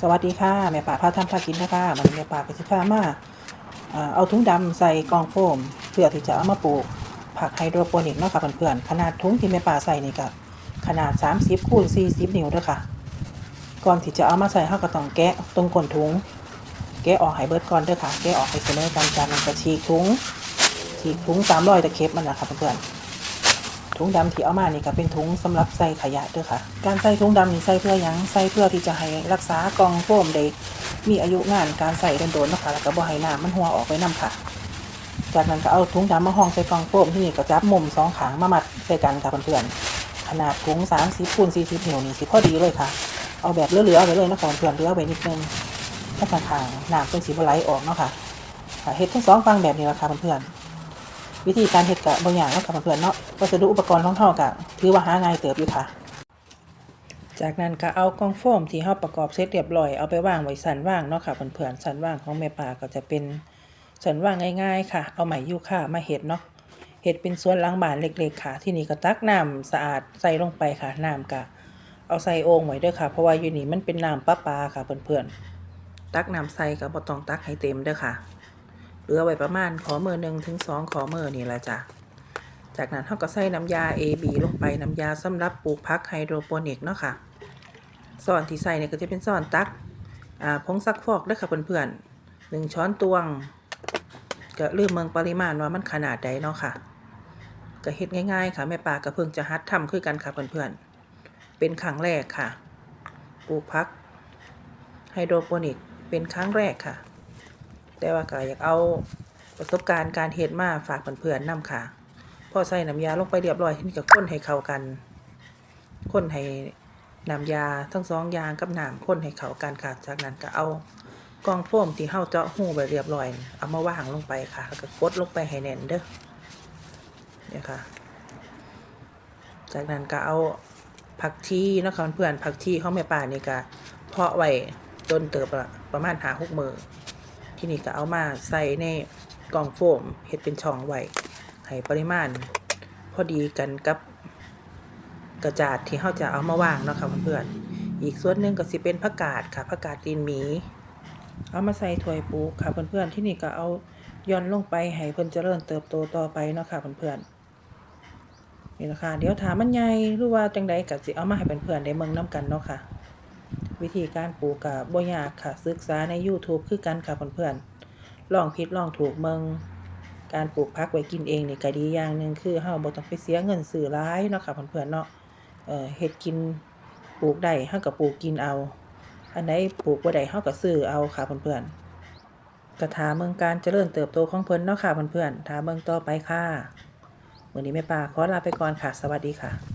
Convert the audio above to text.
สวัสดีค่ะแม่ป่าพาทำพากินนะคะมันแม่ป่าก็จะพามาอ่าเอาถุงดำใส่กองโฟม เพื่อที่จะเอามาปลูกผักไฮโดรโปนิกเนาะค่ะเพื่อนๆขนาดถุงที่แม่ป่าใส่นี่ก็ขนาด 30คูณ40 นิ้วเด้อค่ะ ก่อนที่จะเอามาใส่เราก็ต้องแกะตรงก้นถุง แกะออกให้เบิดก่อนเด้อค่ะ แกะออกให้เสมอกันจากนั้นก็ฉีกถุงฉีกถุง300ตะเข็บมันนะคะเพื่อนๆ ถุงดำที่เอามานี่ก็เป็นถุงสำหรับใส่ขยะด้วยค่ะ การใส่ถุงดำนี่ใส่เพื่อยังใส่เพื่อที่จะให้รักษากองโฟมได้มีอายุงานการใส่โดนๆนะคะแล้วก็บ่ให้น้ำมันหัวออกไปนํค่ะ จากนั้นก็เอาถุงดำมาห้องใส่กองโฟมที่นี่ก็จับมุมสองขางมามัดใส่กันค่ะเพื่อนๆขนาดถุง30คูณ40นิ้วนี่สิพอดีเลยค่ะ เอาแบบเหลือๆไว้เลยนะคะเพื่อนๆเหลือไว้นิดนึงถ้าข้างน้ำเป็นสีบไหลออกเนาะค่ะค่ะเฮ็ดทั้งสองฟังแบบนี้ละค่ะเพื่อนๆ วิธีการเฮ็ดกะบางอย่างเนาะค่ะเพื่อนเนาะวัสดุอุปกรณ์ของเฮากะถือว่าหาง่ายเติบอยู่ค่ะ จากนั้นก็เอากล่องโฟมที่เฮาประกอบเสร็จเรียบร้อยเอาไปวางไว้สันว่างเนาะค่ะเพื่อนๆสันว่างของแม่ป่าก็จะเป็นสันว่างง่าย ๆ ค่ะ เอาไหมยูค่ามาเฮ็ดเนาะเฮ็ดเป็นสวนหลังบ้านเล็กๆค่ะ ที่นี่ก็ตักน้ำสะอาดใส่ลงไปค่ะน้ำก็เอาใส่โอ่งไว้ด้อค่ะ เพราะว่าอยู่นี่มันเป็นน้ำประปาค่ะเพื่อนๆตักน้ำใส่ก็บ่ต้องตักให้เต็มเด้อค่ะ เหลือไว้ประมาณขอมือหนึ่งถึงสองขอมือนี่แหละจ้ะจากนั้นเราก็ใส่น้ำยา AB ลงไปน้ำยาสำหรับปลูกพักไฮโดรโปนิกเนาะค่ะส่วนที่ใส่เนี่ยก็จะเป็นส่วนตักอ่าผงซักฟอกเด้ค่ะเพื่อนๆหนึ่งช้อนตวงก็ลืมเมืองปริมาณว่ามันขนาดใดเนาะค่ะก็เฮ็ดง่ายๆ ค่ะแม่ปาก็เพิ่งจะหัดทำคือกันค่ะเพื่อนๆเป็นครั้งแรกค่ะ ปลูกพักไฮโดรโปนิกเป็นครั้งแรกค่ะ แต่ว่าก็อยากเอาประสบการณ์การเฮ็ดมาฝากเพื่อนๆนํค่ะ พอใส่น้ำยาลงไปเรียบร้อยทีนี้ก็คนให้เข้ากันคนให้น้ำยาทั้งสองอย่างกับน้ำคนให้เข้ากันค่ะ จากนั้นก็เอากล่องโฟมที่เฮาเจาะหูไปเรียบร้อย เอามาวางลงไปค่ะ แล้วก็กดลงไปให้แน่นเด้อเนี่ยค่ะ จากนั้นก็เอาผักชีนะคะเพื่อนผักชีของแม่ป่านี่ก็เพาะไว้จนเติบประมาณหาหกมือ ที่นี่ก็เอามาใส่ในกล่องโฟมเฮ็ดเป็นช่องไว้ให้ปริมาณ พอดีกันกับกระจาดที่เราจะเอามาวางเนาะค่ะเพื่อนๆอีกส่วนหนึ่งก็สิเป็นผักกาดค่ะผักกาดตีนหมี เอามาใส่ถ้วยปูค่ะเพื่อนๆที่นี่ก็เอาย่อนลงไปให้เพิ่นเจริญเติบโตต่อไปเนาะค่ะเพื่อนๆนี่นะคะเดี๋ยวถามมันใหญ่หรือว่าจังใดก็สิเอามาให้เพื่อนๆได้เมืองนํกันเนาะค่ะ วิธีการปลูกกับบ่ยากค่ะ ศึกษาใน YouTube คือกันค่ะเพื่อนๆลองผิดลองถูกเมืองการปลูกพักไว้กินเองนี่ก็ดีอย่างหนึ่งคือเฮาบ่ต้องไปเสียเงินซื้อหลายเนาะค่ะเพื่อนๆเนาะเอ่อเฮ็ดกินปลูกได้เฮาก็ปลูกกินเอา อันใดปลูกบ่ได้เฮาก็ซื้อเอาค่ะเพื่อนๆก็ถาเมืองการเจริญเติบโตของเพิ่นเนาะค่ะเพื่อนๆถาเมืองต่อไปค่ะมื้อนี้แม่ปาขอลาไปก่อนค่ะ สวัสดีค่ะ